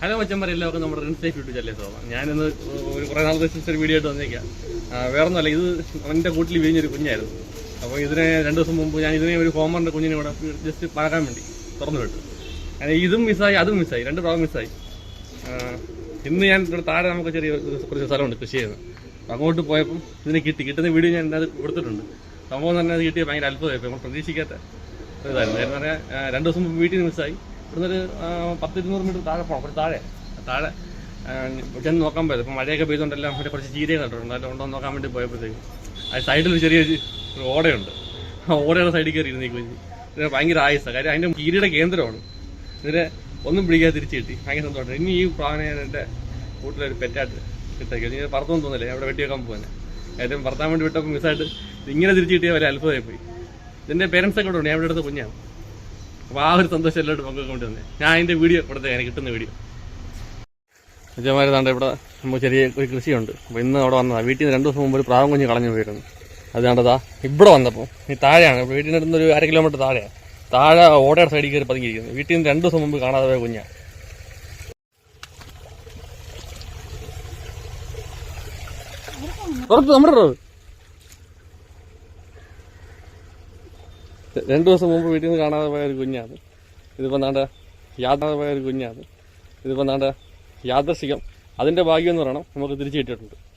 Hello മച്ചന്മാരെ എല്ലാവർക്കും നമ്മുടെ റിൻസ് ലൈഫ് യൂട്യൂബ് ചല്ലേ സോ ഞാനിന്ന് ഒരു കുറേ നാൾ ദിവസം ഒരു വീഡിയോ ആയിട്ട് വന്നേക്കാം. വേറെ ഒന്നുമല്ല ഇത് എന്റെ കൂട്ടിൽ വിരിഞ്ഞൊരു കുഞ്ഞായിരുന്നു. അപ്പോൾ ഇതിനെ രണ്ട് ദിവസം മുമ്പ് ഞാൻ ഇതിനെ ഒരു ഹോമറിന്റെ കുഞ്ഞിനെ ഇവിടെ ജസ്റ്റ് പാകാൻ വേണ്ടി തുറന്നു വിട്ടു. ഇതും മിസ്സായി അതും മിസ്സായി രണ്ട് പ്രാവശ്യം മിസ്സായി ഇന്ന് ഞാൻ ഇവിടെ താഴെ നമുക്ക് ചെറിയ കുറച്ച് സ്ഥലമുണ്ട് കൃഷി ചെയ്യുന്നത്. അപ്പോൾ അങ്ങോട്ട് പോയപ്പോൾ ഇതിനെ കിട്ടി. കിട്ടുന്ന വീഡിയോ ഞാൻ അത് കൊടുത്തിട്ടുണ്ട്. സംഭവം തന്നെ അത് കിട്ടിയ ഭയങ്കര അത്ഭുതമായിപ്പോൾ നമ്മൾ പ്രതീക്ഷിക്കാത്ത ഇതായിരുന്നു. എന്ന് പറഞ്ഞാൽ രണ്ട് ദിവസം മുമ്പ് വീട്ടിൽ നിന്ന് മിസ്സായി ഇവിടുന്ന് ഒരു ആ, പത്ത് ഇരുന്നൂറ് മീറ്റർ താഴെ പോകണം കുറച്ച് താഴെ. താഴെ ചെന്ന് നോക്കാൻ പോയത്. ഇപ്പം മഴയൊക്കെ പെയ്തുകൊണ്ടെല്ലാം അവിടെ കുറച്ച് ചീരയും കണ്ടിട്ടുണ്ട്. അതെല്ലാം ഉണ്ടോ നോക്കാൻ വേണ്ടി പോയപ്പോഴത്തേക്കും ആ സൈഡിൽ ഒരു ചെറിയൊരു ഒരു ഓടയുണ്ട്. ആ ഓടയുടെ സൈഡിൽ കയറി ഇരുന്ന് കുഞ്ഞ് ഭയങ്കര ആയുസാണ് കാര്യം അതിന്റെ ചീരയുടെ കേന്ദ്രമാണ്. ഇതിനെ ഒന്നും പിടിക്കാതെ തിരിച്ചു കിട്ടി. ഭയങ്കര സന്തോഷം. ഇനി ഈ പ്രാവനെ ഞാൻ എന്റെ കൂട്ടിലൊരു പെറ്റായിട്ട് കിട്ടേക്കും ഇനി പറത്തൊന്നും തോന്നില്ല അവിടെ വെട്ടി വെക്കാൻ പോകുന്നത് ഏറ്റവും പറത്താൻ വേണ്ടി വിട്ടപ്പോൾ മിസ്സായിട്ട് ഇങ്ങനെ തിരിച്ചു കിട്ടിയ വരെ അത്ഭുതമായി പോയി. ഇതിന്റെ പേരൻസ് ഒക്കെ ഉണ്ട്. ഞാൻ ഇവിടെ അടുത്ത കുഞ്ഞാണ്. അപ്പോൾ ആ ഒരു സന്തോഷം എല്ലാവരും പങ്കൊക്കെ കൊണ്ട് ഞാൻ അതിന്റെ വീഡിയോ ഇവിടുത്തെ എനിക്ക് കിട്ടുന്ന വീഡിയോ. അച്ഛന്മാരുതാണ്ട് ഇവിടെ നമ്മൾ ചെറിയ ഒരു കൃഷിയുണ്ട്. അപ്പോൾ ഇന്ന് അവിടെ വന്നതാണ് വീട്ടിൽ നിന്ന് രണ്ട് ദിവസം മുമ്പ് ഒരു പ്രാവം കുഞ്ഞ് കളഞ്ഞു പോയിരുന്നു. അത് കണ്ടതാ ഇവിടെ വന്നപ്പോൾ ഈ താഴെയാണ്. വീട്ടിന്റെ അടുത്ത് ഒരു അര കിലോമീറ്റർ താഴെയാണ് താഴെ ഓടയുടെ സൈഡിൽ കയറി പതുങ്ങിയിരിക്കുന്നത് വീട്ടിൽ നിന്ന് രണ്ട് ദിവസം മുമ്പ് കാണാതെ പോയ കുഞ്ഞാണ് നമ്മുടെ രണ്ടു ദിവസം മുമ്പ് വീട്ടിൽ നിന്ന് കാണാതെ പോയ ഒരു കുഞ്ഞാണ്. ഇതിപ്പോൾ നാണ്ട യാത്ര പോയ ഒരു കുഞ്ഞാണ്. ഇതിപ്പോൾ നാണ്ട യാദർശികം അതിന്റെ ഭാഗ്യം എന്ന് പറയണം നമുക്ക് തിരിച്ചു കിട്ടിയിട്ടുണ്ട്.